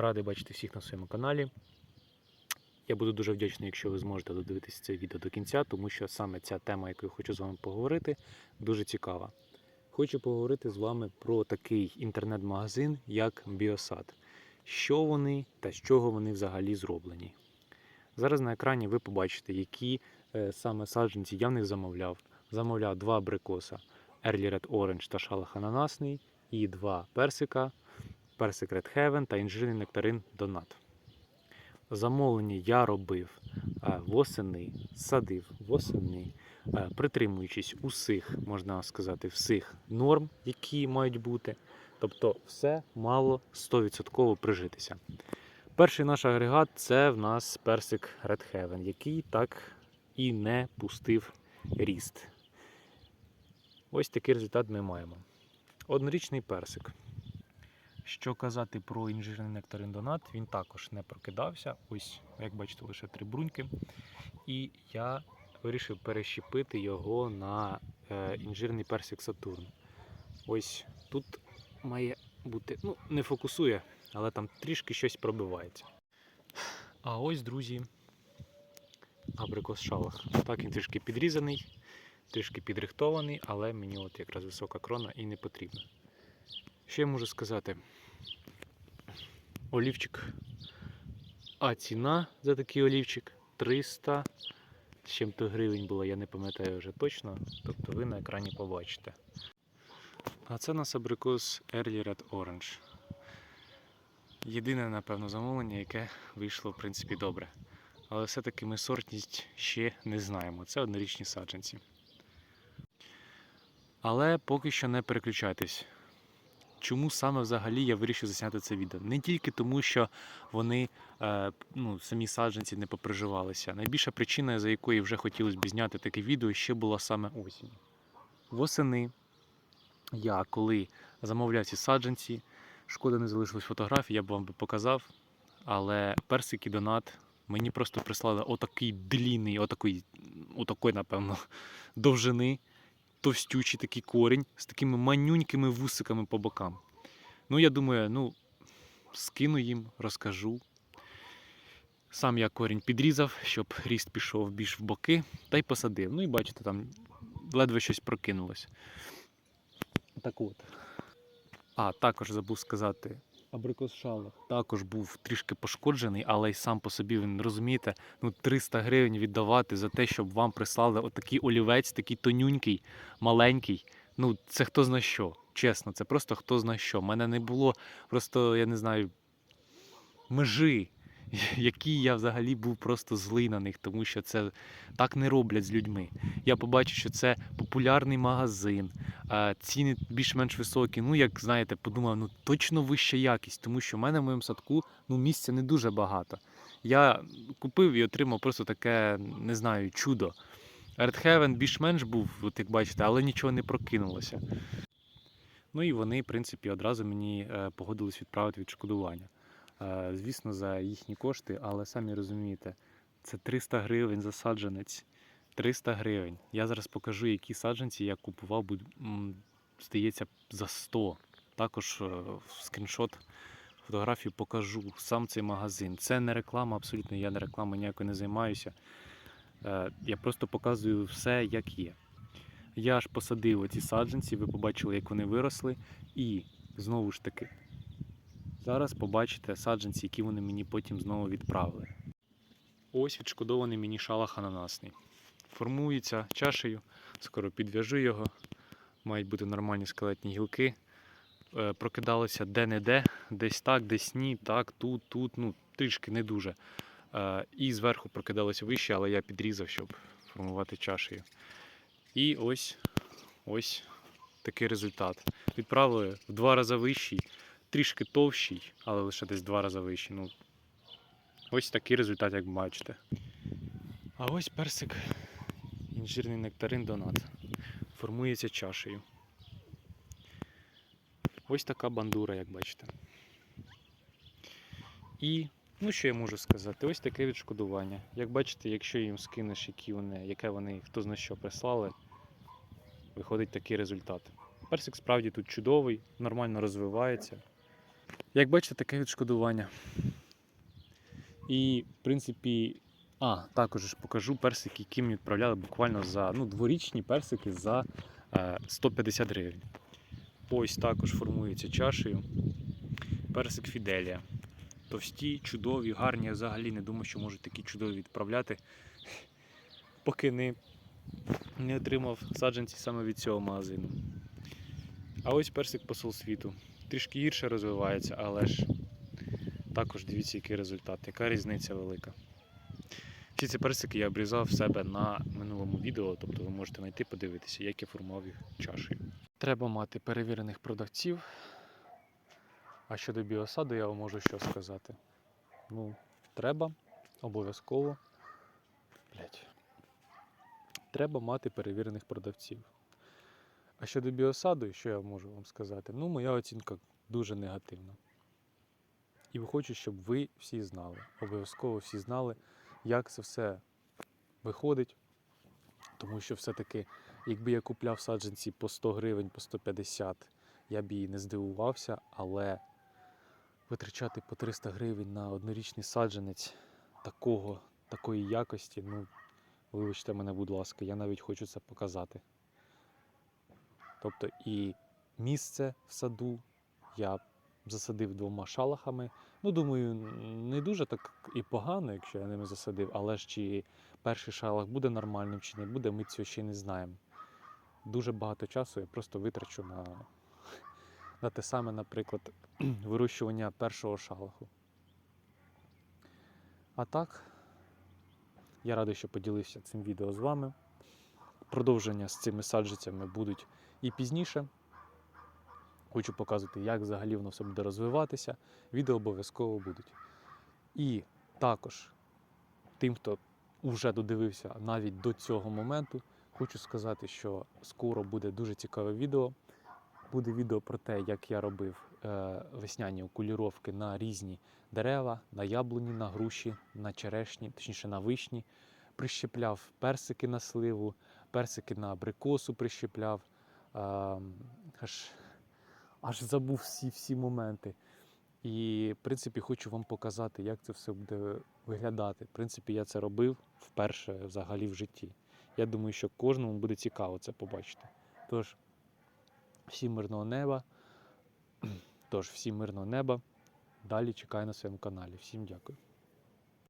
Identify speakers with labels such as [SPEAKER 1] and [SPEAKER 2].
[SPEAKER 1] Радий бачити всіх на своєму каналі. Я буду дуже вдячний, якщо ви зможете додивитися це відео до кінця, тому що саме ця тема, яку я хочу з вами поговорити, дуже цікава. Хочу поговорити з вами про такий інтернет-магазин, як Біосад. Що вони та з чого вони взагалі зроблені. Зараз на екрані ви побачите, які е, саме саджанці я в них замовляв. Замовляв два абрикоса Early Red Orange та шалах ананасний, і два персика персик Red Heaven та інжирний нектарин Донат. Замовлення я робив е, восени, садив восени, е, притримуючись усіх, можна сказати, всіх норм, які мають бути. Тобто все мало 100% прижитися. Перший наш агрегат це в нас персик Red Heaven, який так і не пустив ріст. Ось такий результат ми маємо. Однорічний персик. Що казати про інжирний нектарин Донат, він також не прокидався. Ось, як бачите, лише три бруньки. І я вирішив перещепити його на е, інжирний персик Сатурн. Ось тут має бути, ну, не фокусує, але там трішки щось пробивається. А ось, друзі, абрикос шалах. Так він трішки підрізаний, трішки підрихтований, але мені от якраз висока крона і не потрібна. Що я можу сказати? Олівчик. А ціна за такий олівчик 300 з чим-то гривень було, я не пам'ятаю вже точно. Тобто ви на екрані побачите. А це у нас абрикос Early Red Orange. Єдине, напевно, замовлення, яке вийшло, в принципі, добре. Але все-таки ми сортність ще не знаємо. Це однорічні саджанці. Але поки що не переключайтесь. Чому саме взагалі я вирішив засняти це відео? Не тільки тому, що вони е, ну, самі саджанці не поприживалися. Найбільша причина, за якої вже хотілося б зняти таке відео, ще була саме осінь. Восени я коли замовляв ці саджанці, шкода не залишилось фотографій, я б вам би показав. Але персик і донат мені просто прислали отакий длінний, отакий, отакий, напевно, довжини товстючий такий корінь з такими манюнькими вусиками по бокам. Ну, я думаю, ну, скину їм, розкажу. Сам я корінь підрізав, щоб ріст пішов більш в боки, та й посадив. Ну і бачите, там ледве щось прокинулось. Так от. А, також забув сказати, абрикос шалах також був трішки пошкоджений, але й сам по собі він розумієте, ну 300 гривень віддавати за те, щоб вам прислали отакий олівець, такий тонюнький, маленький. Ну, це хто зна що. Чесно, це просто хто зна що. У мене не було просто, я не знаю, межі, які я взагалі був просто злий на них, тому що це так не роблять з людьми. Я побачив, що це популярний магазин, ціни більш-менш високі. Ну, як знаєте, подумав, ну точно вища якість, тому що в мене в моєму садку ну, місця не дуже багато. Я купив і отримав просто таке, не знаю, чудо. Heaven більш-менш був, от як бачите, але нічого не прокинулося. Ну і вони, в принципі, одразу мені е, погодились відправити відшкодування. Е, Звісно, за їхні кошти, але самі розумієте, це 300 гривень за саджанець. 300 гривень. Я зараз покажу, які саджанці я купував, здається, за 100. Також е, скріншот фотографію покажу сам цей магазин. Це не реклама, абсолютно я не реклама ніякою не займаюся. Е, Я просто показую все, як є. Я ж посадив оці саджанці, ви побачили, як вони виросли. І знову ж таки, зараз побачите саджанці, які вони мені потім знову відправили. Ось відшкодований мені шалах ананасний. Формується чашею, скоро підв'яжу його. Мають бути нормальні скелетні гілки. Е, Прокидалося де-не-де, десь так, десь ні, так, тут, тут, ну, трішки не дуже. Е, І зверху прокидалося вище, але я підрізав, щоб формувати чашею. І ось ось такий результат. Відправили в два рази вищий, трішки товщий, але лише десь два рази вищий. Ну, ось такий результат, як бачите. А ось персик інжирний нектарин донат. Формується чашею. Ось така бандура, як бачите. І, ну що я можу сказати, ось таке відшкодування. Як бачите, якщо їм скинеш, які вони, яке вони хто зна що прислали, виходить такий результат. Персик справді тут чудовий, нормально розвивається. Як бачите, таке відшкодування. І, в принципі, а, також ж покажу персики, які мені відправляли буквально за ну, дворічні персики за е, 150 гривень. Ось також формується чашею. Персик Фіделія. Товсті, чудові, гарні. Я взагалі не думаю, що можуть такі чудові відправляти, поки не, не отримав саджанці саме від цього магазину. А ось персик посол світу. Трішки гірше розвивається, але ж також дивіться, який результат, яка різниця велика. Всі ці персики я обрізав в себе на минулому відео, тобто ви можете знайти, подивитися, як я формував їх чашею. Треба мати перевірених продавців. А щодо біосаду, я вам можу що сказати. Ну, треба обов'язково. Блять. Треба мати перевірених продавців. А щодо біосаду, що я можу вам сказати? Ну, моя оцінка дуже негативна. І хочу, щоб ви всі знали, обов'язково всі знали, як це все виходить. Тому що все-таки, якби я купляв саджанці по 100 гривень, по 150, я б і не здивувався, але витрачати по 300 гривень на однорічний саджанець такого, такої якості, ну, вибачте мене, будь ласка, я навіть хочу це показати. Тобто і місце в саду я засадив двома шалахами. Ну, думаю, не дуже так і погано, якщо я ними засадив, але ж чи перший шалах буде нормальним, чи не буде, ми цього ще не знаємо. Дуже багато часу я просто витрачу на, на те саме, наприклад, вирощування першого шалаху. А так, я радий, що поділився цим відео з вами. Продовження з цими саджанцями будуть і пізніше. Хочу показувати, як взагалі воно все буде розвиватися. Відео обов'язково будуть. І також тим, хто вже додивився навіть до цього моменту, хочу сказати, що скоро буде дуже цікаве відео. Буде відео про те, як я робив е, весняні окуліровки на різні дерева, на яблуні, на груші, на черешні, точніше на вишні. Прищепляв персики на сливу, персики на абрикосу прищепляв. Е, аж аж забув всі всі моменти. І, в принципі, хочу вам показати, як це все буде виглядати. В принципі, я це робив вперше взагалі в житті. Я думаю, що кожному буде цікаво це побачити. Тож, всім мирного неба. Тож, всім мирного неба. Далі чекаю на своєму каналі. Всім дякую.